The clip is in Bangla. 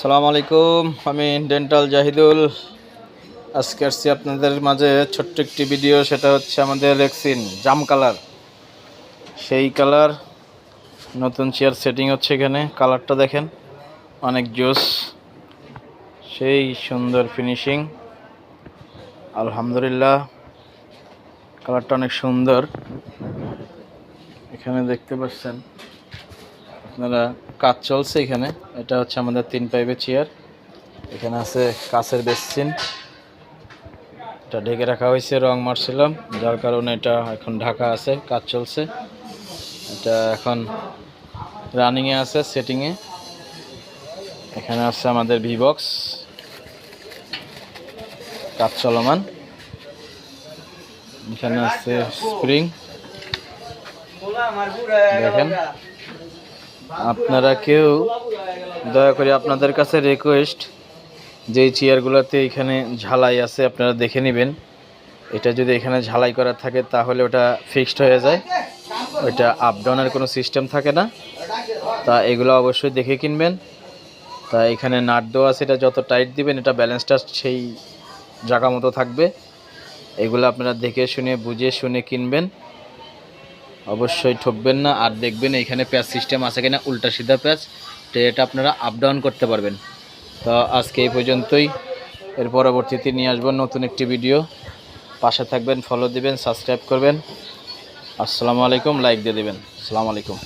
সালাম আলাইকুম, আমি ডেন্টাল জাহিদুল। আজকে আসছি আপনাদের মাঝে ছোট্ট একটি ভিডিও, সেটা হচ্ছে আমাদের রেক্সিন জাম কালার। সেই কালার, নতুন চেয়ার সেটিং হচ্ছে এখানে, কালারটা দেখেন, অনেক জোস। সেই সুন্দর ফিনিশিং, আলহামদুলিল্লাহ। কালারটা অনেক সুন্দর। এখানে দেখতে পাচ্ছেন আপনারা কাজ চলছে এখানে। এটা হচ্ছে আমাদের তিন পাইপের চেয়ার এখানে আছে কাছের বেসিন। এটা ঢেকে রাখা হয়েছে, রং মারছিলাম। যার কারণে এটা এখন ঢাকা আছে, কাজ চলছে। এটা এখন রানিংয়ে আছে সেটিংয়ে এখানে আছে আমাদের ভিবক্স কাজ চলমান। এখানে আছে স্প্রিং দেখেন। আপনারা কেউ দয়া করে আপনাদের কাছে রিকোয়েস্ট যেই চেয়ারগুলোতে এখানে ঝালাই আছে, আপনারা দেখে নেবেন। এটা যদি এখানে ঝালাই করা থাকে, তাহলে ওটা ফিক্সড হয়ে যায়। ওইটা আপ ডাউনের কোনো সিস্টেম থাকে না। তা এগুলো অবশ্যই দেখে কিনবেন। তা এখানে নাট দেওয়া আছে, এটা যত টাইট দিবেন, এটা ব্যালেন্সটা সেই জায়গা মতো থাকবে। এগুলো আপনারা দেখে শুনে, বুঝে শুনে কিনবেন। অবশ্যই ঠকবেন না, আর দেখবেন এখানে প্যাচ সিস্টেম আছে কিনা, উল্টা সিধা প্যাচ তো এটা আপনারা আপ ডাউন করতে পারবেন। তো আজকে এই পর্যন্তই, এর পরবর্তীতে নিয়ে আসবেন নতুন একটি ভিডিও পাশে থাকবেন ফলো দিবেন সাবস্ক্রাইব করবেন। আসসালামু আলাইকুম লাইক দিয়ে দেবেন। আসসালামু আলাইকুম।